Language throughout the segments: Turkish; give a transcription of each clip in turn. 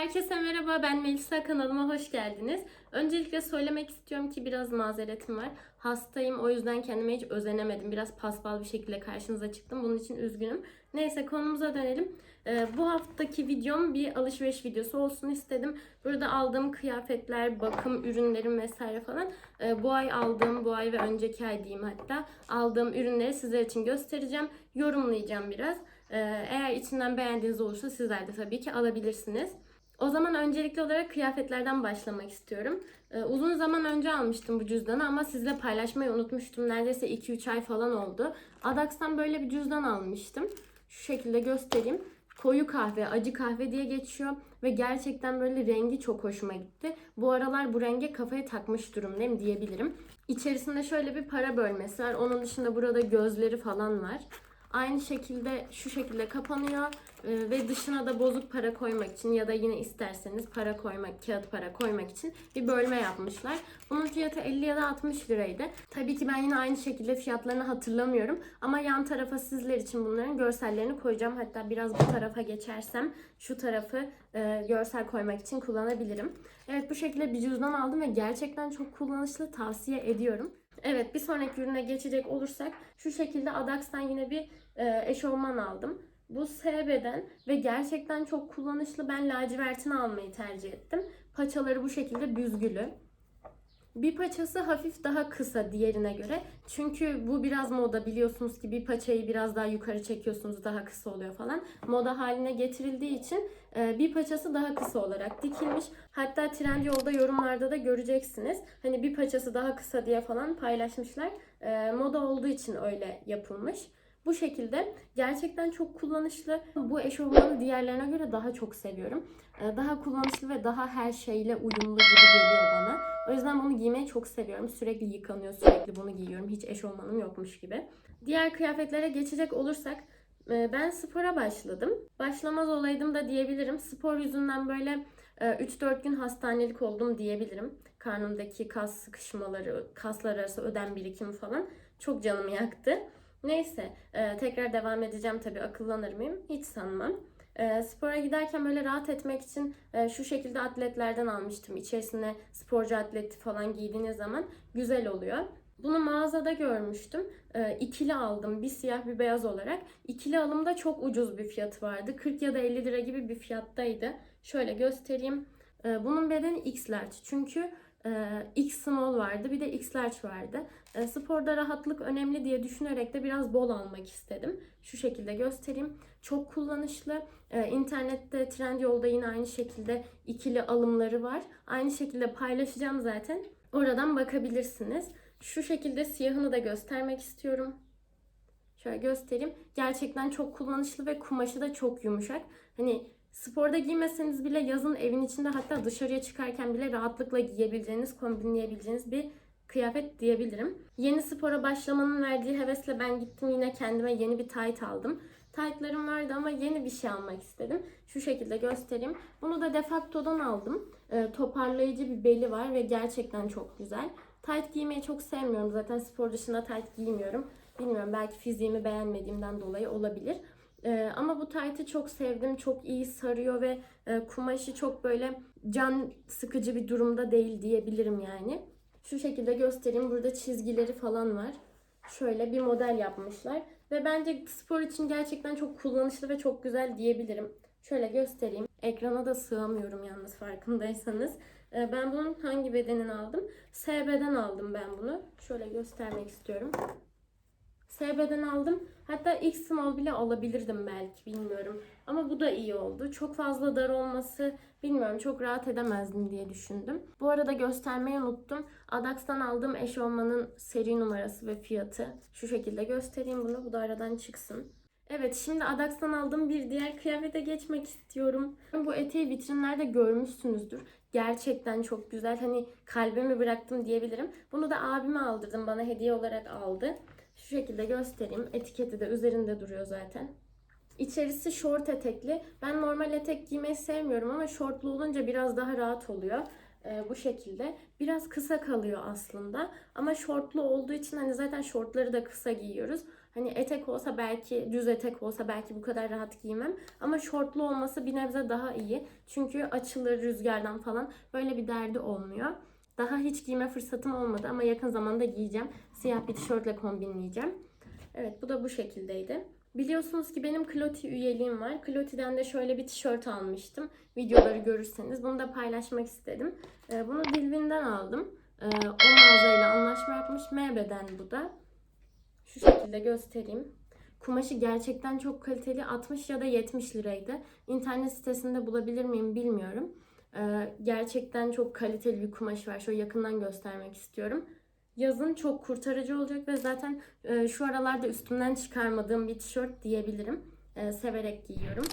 Herkese merhaba, ben Melisa kanalıma hoş geldiniz. Öncelikle söylemek istiyorum ki biraz mazeretim var. Hastayım, o yüzden kendime hiç özenemedim. Biraz paspal bir şekilde karşınıza çıktım. Bunun için üzgünüm. Neyse konumuza dönelim. Ee, bu haftaki videom bir alışveriş videosu olsun istedim. Burada aldığım kıyafetler, bakım ürünlerim vesaire falan. Ee, bu ay aldığım, bu ay ve önceki ay diyeyim hatta aldığım ürünleri sizler için göstereceğim. Yorumlayacağım biraz. Ee, eğer içinden beğendiğiniz olursa sizler de tabii ki alabilirsiniz. O zaman öncelikli olarak kıyafetlerden başlamak istiyorum. Ee, uzun zaman önce almıştım bu cüzdanı ama sizle paylaşmayı unutmuştum. Neredeyse 2-3 ay falan oldu. Adax'tan böyle bir cüzdan almıştım. Şu şekilde göstereyim. Koyu kahve, acı kahve diye geçiyor ve gerçekten böyle rengi çok hoşuma gitti. Bu aralar bu renge kafayı takmış durumdayım diyebilirim. İçerisinde şöyle bir para bölmesi var. Onun dışında burada gözleri falan var. Aynı şekilde şu şekilde kapanıyor Ee, ve dışına da bozuk para koymak için ya da yine isterseniz para koymak, kağıt para koymak için bir bölme yapmışlar. Bunun fiyatı 50 ya da 60 liraydı. Tabii ki ben yine aynı şekilde fiyatlarını hatırlamıyorum ama yan tarafa sizler için bunların görsellerini koyacağım. Hatta biraz bu tarafa geçersem şu tarafı e, görsel koymak için kullanabilirim. Evet bu şekilde bir cüzdan aldım ve gerçekten çok kullanışlı tavsiye ediyorum. Evet bir sonraki ürüne geçecek olursak şu şekilde Adax'tan yine bir e, eşofman aldım. Bu SB'den ve gerçekten çok kullanışlı. Ben lacivertini almayı tercih ettim. Paçaları bu şekilde büzgülü. Bir paçası hafif daha kısa diğerine göre. Çünkü bu biraz moda biliyorsunuz ki bir paçayı biraz daha yukarı çekiyorsunuz daha kısa oluyor falan. Moda haline getirildiği için e, bir paçası daha kısa olarak dikilmiş. Hatta Trendyol'da yorumlarda da göreceksiniz. Hani bir paçası daha kısa diye falan paylaşmışlar. E, Moda olduğu için öyle yapılmış. Bu şekilde gerçekten çok kullanışlı. Bu eşofmanı diğerlerine göre daha çok seviyorum. Ee, Daha kullanışlı ve daha her şeyle uyumlu gibi geliyor bana. O yüzden bunu giymeyi çok seviyorum. Sürekli yıkanıyor, sürekli bunu giyiyorum. Hiç eşofmanım yokmuş gibi. Diğer kıyafetlere geçecek olursak e, ben spora başladım. Başlamaz olaydım da diyebilirim. Spor yüzünden böyle e, 3-4 gün hastanelik oldum diyebilirim. Karnımdaki kas sıkışmaları, kaslar arası ödem birikimi falan çok canımı yaktı. Neyse e, tekrar devam edeceğim tabii akıllanır mıyım hiç sanmam. E, spora giderken böyle rahat etmek için e, şu şekilde atletlerden almıştım. İçerisine sporcu atleti falan giydiğiniz zaman güzel oluyor. Bunu mağazada görmüştüm. E, ikili aldım. Bir siyah bir beyaz olarak. İkili alımda çok ucuz bir fiyatı vardı. 40 ya da 50 lira gibi bir fiyattaydı. Şöyle göstereyim. E, bunun bedeni X. Çünkü e, X small vardı. Bir de X large vardı. E, sporda rahatlık önemli diye düşünerek de biraz bol almak istedim. Şu şekilde göstereyim. Çok kullanışlı. E, internette Trendyol'da yine aynı şekilde ikili alımları var. Aynı şekilde paylaşacağım zaten. Oradan bakabilirsiniz. Şu şekilde siyahını da göstermek istiyorum. Şöyle göstereyim. Gerçekten çok kullanışlı ve kumaşı da çok yumuşak. Hani sporda giymeseniz bile yazın evin içinde hatta dışarıya çıkarken bile rahatlıkla giyebileceğiniz, kombinleyebileceğiniz bir kıyafet diyebilirim. Yeni spora başlamanın verdiği hevesle ben gittim yine kendime yeni bir tight aldım. Tight'larım vardı ama yeni bir şey almak istedim. Şu şekilde göstereyim. Bunu da Defacto'dan aldım. Ee, toparlayıcı bir beli var ve gerçekten çok güzel. Tight giymeyi çok sevmiyorum. Zaten spor dışında tight giymiyorum. Bilmiyorum belki fiziğimi beğenmediğimden dolayı olabilir. Ee, ama bu tight'ı çok sevdim. Çok iyi sarıyor ve e, kumaşı çok böyle can sıkıcı bir durumda değil diyebilirim yani. Şu şekilde göstereyim. Burada çizgileri falan var. Şöyle bir model yapmışlar. Ve bence spor için gerçekten çok kullanışlı ve çok güzel diyebilirim. Şöyle göstereyim. Ekrana da sığamıyorum yalnız farkındaysanız. Ee, Ben bunun hangi bedenini aldım? SB'den aldım ben bunu. Şöyle göstermek istiyorum. SB'den aldım. Hatta X small bile alabilirdim belki bilmiyorum. Ama bu da iyi oldu. Çok fazla dar olması bilmiyorum çok rahat edemezdim diye düşündüm. Bu arada göstermeyi unuttum. Adax'tan aldığım eşofmanın seri numarası ve fiyatı. Şu şekilde göstereyim bunu. Bu da aradan çıksın. Evet şimdi Adax'tan aldığım bir diğer kıyafete geçmek istiyorum. Bu eteği vitrinlerde görmüşsünüzdür. Gerçekten çok güzel. Hani kalbimi bıraktım diyebilirim. Bunu da abime aldırdım. Bana hediye olarak aldı. Şu şekilde göstereyim. Etiketi de üzerinde duruyor zaten. İçerisi şort etekli. Ben normal etek giymeyi sevmiyorum ama şortlu olunca biraz daha rahat oluyor. Ee, bu şekilde. Biraz kısa kalıyor aslında. Ama şortlu olduğu için hani zaten şortları da kısa giyiyoruz. Hani etek olsa belki düz etek olsa belki bu kadar rahat giymem. Ama şortlu olması bir nebze daha iyi. Çünkü açılır rüzgardan falan. Böyle bir derdi olmuyor. Daha hiç giyme fırsatım olmadı ama yakın zamanda giyeceğim. Siyah bir tişörtle kombinleyeceğim. Evet bu da bu şekildeydi. Biliyorsunuz ki benim Kloti üyeliğim var. Kloti'den de şöyle bir tişört almıştım. Videoları görürseniz bunu da paylaşmak istedim. Ee, Bunu Dilvin'den aldım. Ee, O mağazayla anlaşma yapmış. MB'den bu da. Şu şekilde göstereyim. Kumaşı gerçekten çok kaliteli. 60 ya da 70 liraydı. İnternet sitesinde bulabilir miyim bilmiyorum. Ee, Gerçekten çok kaliteli bir kumaş var. Şöyle yakından göstermek istiyorum. Yazın çok kurtarıcı olacak ve zaten e, şu aralarda üstümden çıkarmadığım bir tişört diyebilirim. E, severek giyiyorum.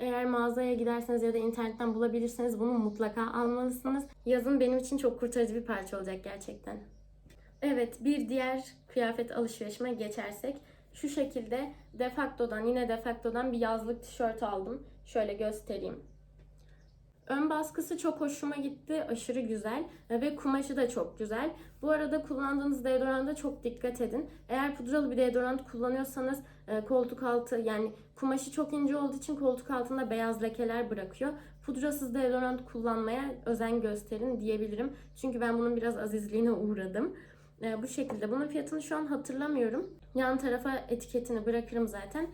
Eğer mağazaya giderseniz ya da internetten bulabilirseniz bunu mutlaka almalısınız. Yazın benim için çok kurtarıcı bir parça olacak gerçekten. Evet bir diğer kıyafet alışverişime geçersek şu şekilde Defacto'dan yine Defacto'dan bir yazlık tişört aldım. Şöyle göstereyim. Ön baskısı çok hoşuma gitti. Aşırı güzel E, ve kumaşı da çok güzel. Bu arada kullandığınız deodoranta çok dikkat edin. Eğer pudralı bir deodorant kullanıyorsanız e, koltuk altı yani kumaşı çok ince olduğu için koltuk altında beyaz lekeler bırakıyor. Pudrasız deodorant kullanmaya özen gösterin diyebilirim. Çünkü ben bunun biraz azizliğine uğradım. E, bu şekilde. Bunun fiyatını şu an hatırlamıyorum. Yan tarafa etiketini bırakırım zaten.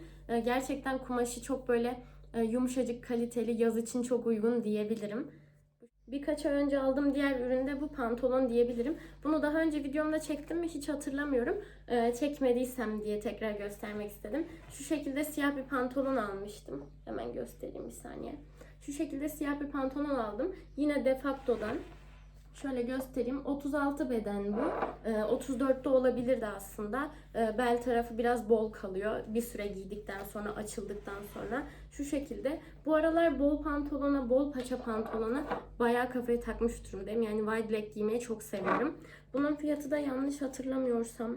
Gerçekten kumaşı çok böyle yumuşacık, kaliteli, yaz için çok uygun diyebilirim. Birkaç ay önce aldığım diğer üründe bu pantolon diyebilirim. Bunu daha önce videomda çektim mi hiç hatırlamıyorum. E, çekmediysem diye tekrar göstermek istedim. Şu şekilde siyah bir pantolon almıştım. Hemen göstereyim bir saniye. Şu şekilde siyah bir pantolon aldım. Yine Defacto'dan. Şöyle göstereyim. 36 beden bu. Ee, 34'te olabilirdi aslında. Ee, bel tarafı biraz bol kalıyor. Bir süre giydikten sonra, açıldıktan sonra. Şu şekilde. Bu aralar bol pantolona, bol paça pantolona bayağı kafayı takmış durumdayım. Yani wide leg giymeyi çok seviyorum. Bunun fiyatı da yanlış hatırlamıyorsam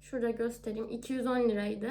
şurada göstereyim. 210 liraydı.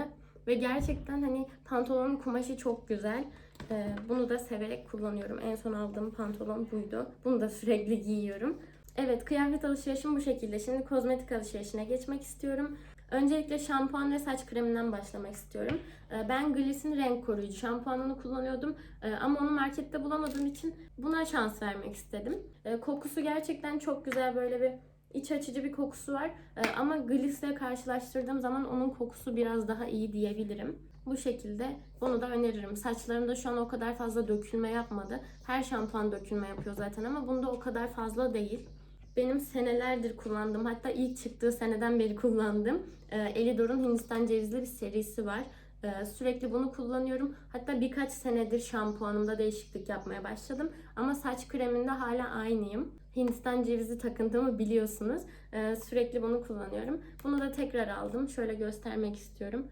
Ve gerçekten hani pantolonun kumaşı çok güzel. Ee, bunu da severek kullanıyorum. En son aldığım pantolon buydu. Bunu da sürekli giyiyorum. Evet kıyafet alışverişim bu şekilde. Şimdi kozmetik alışverişine geçmek istiyorum. Öncelikle şampuan ve saç kreminden başlamak istiyorum. Ee, Ben Gliss'in renk koruyucu şampuanını kullanıyordum. Ee, Ama onu markette bulamadığım için buna şans vermek istedim. Kokusu gerçekten çok güzel böyle bir iç açıcı bir kokusu var. Ama Gliss'le karşılaştırdığım zaman onun kokusu biraz daha iyi diyebilirim. Bu şekilde bunu da öneririm. Saçlarımda şu an o kadar fazla dökülme yapmadı. Her şampuan dökülme yapıyor zaten ama bunda o kadar fazla değil. Benim senelerdir kullandığım hatta ilk çıktığı seneden beri kullandığım e, Elidor'un Hindistan cevizli bir serisi var. E, sürekli bunu kullanıyorum. Hatta birkaç senedir şampuanımda değişiklik yapmaya başladım. Ama saç kreminde hala aynıyım. Hindistan cevizi takıntımı biliyorsunuz. E, sürekli bunu kullanıyorum. Bunu da tekrar aldım. Şöyle göstermek istiyorum.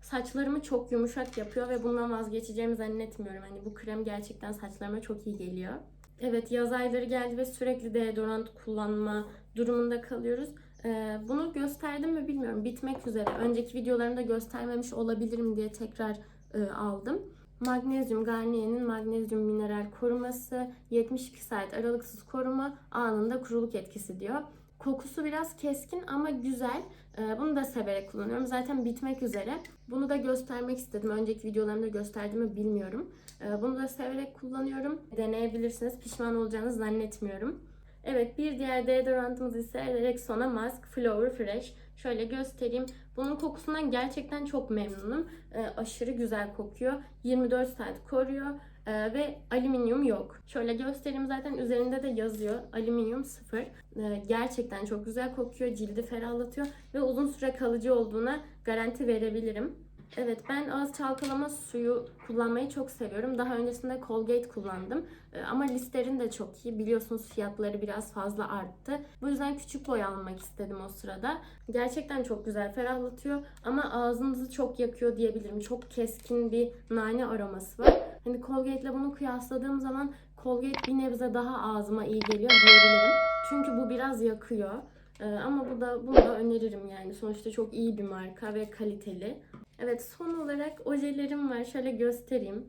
Saçlarımı çok yumuşak yapıyor ve bundan vazgeçeceğimi zannetmiyorum. Hani bu krem gerçekten saçlarıma çok iyi geliyor. Evet yaz ayları geldi ve sürekli deodorant kullanma durumunda kalıyoruz. Ee, bunu gösterdim mi bilmiyorum. Bitmek üzere. Önceki videolarımda göstermemiş olabilirim diye tekrar e, aldım. Magnezyum Garnier'in magnezyum mineral koruması 72 saat aralıksız koruma anında kuruluk etkisi diyor. Kokusu biraz keskin ama güzel. Ee, Bunu da severek kullanıyorum. Zaten bitmek üzere. Bunu da göstermek istedim. Önceki videolarımda gösterdiğimi bilmiyorum. Ee, Bunu da severek kullanıyorum. Deneyebilirsiniz. Pişman olacağınızı zannetmiyorum. Evet bir diğer deodorantımız ise Rexona Mask Flower Fresh. Şöyle göstereyim. Bunun kokusundan gerçekten çok memnunum. Ee, aşırı güzel kokuyor. 24 saat koruyor. Ee, ve alüminyum yok. Şöyle göstereyim zaten üzerinde de yazıyor. Alüminyum sıfır. Ee, gerçekten çok güzel kokuyor. Cildi ferahlatıyor ve uzun süre kalıcı olduğuna garanti verebilirim. Evet ben ağız çalkalama suyu kullanmayı çok seviyorum. Daha öncesinde Colgate kullandım. Ee, Ama Listerine de çok iyi. Biliyorsunuz fiyatları biraz fazla arttı. Bu yüzden küçük boy almak istedim o sırada. Gerçekten çok güzel ferahlatıyor ama ağzınızı çok yakıyor diyebilirim. Çok keskin bir nane aroması var. Hani Colgate ile bunu kıyasladığım zaman Colgate bir nebze daha ağzıma iyi geliyor diyebilirim. Çünkü bu biraz yakıyor. Ee, Ama bu da bunu da öneririm yani. Sonuçta çok iyi bir marka ve kaliteli. Evet son olarak ojelerim var. Şöyle göstereyim.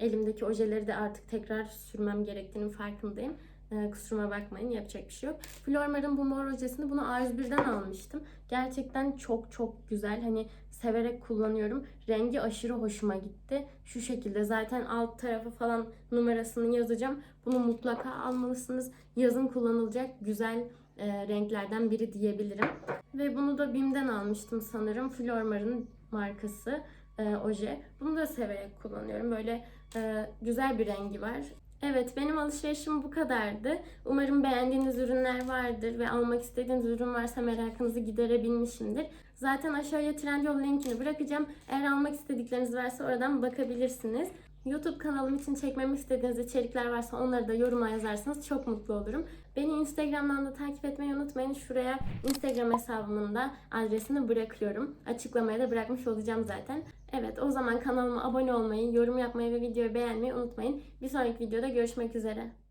Elimdeki ojeleri de artık tekrar sürmem gerektiğinin farkındayım. Ee, kusuruma bakmayın yapacak bir şey yok. Flormar'ın bu mor ojesini bunu A101'den almıştım. Gerçekten çok çok güzel. Hani severek kullanıyorum. Rengi aşırı hoşuma gitti. Şu şekilde zaten alt tarafı falan numarasını yazacağım. Bunu mutlaka almalısınız. Yazın kullanılacak güzel e, renklerden biri diyebilirim. Ve bunu da BİM'den almıştım sanırım. Flormar'ın markası e, oje. Bunu da severek kullanıyorum. Böyle e, güzel bir rengi var. Evet benim alışverişim bu kadardı. Umarım beğendiğiniz ürünler vardır ve almak istediğiniz ürün varsa merakınızı giderebilmişimdir. Zaten aşağıya Trendyol linkini bırakacağım. Eğer almak istedikleriniz varsa oradan bakabilirsiniz. YouTube kanalım için çekmemi istediğiniz içerikler varsa onları da yoruma yazarsanız çok mutlu olurum. Beni Instagram'dan da takip etmeyi unutmayın. Şuraya Instagram hesabımın da adresini bırakıyorum. Açıklamaya da bırakmış olacağım zaten. Evet o zaman kanalıma abone olmayı, yorum yapmayı ve videoyu beğenmeyi unutmayın. Bir sonraki videoda görüşmek üzere.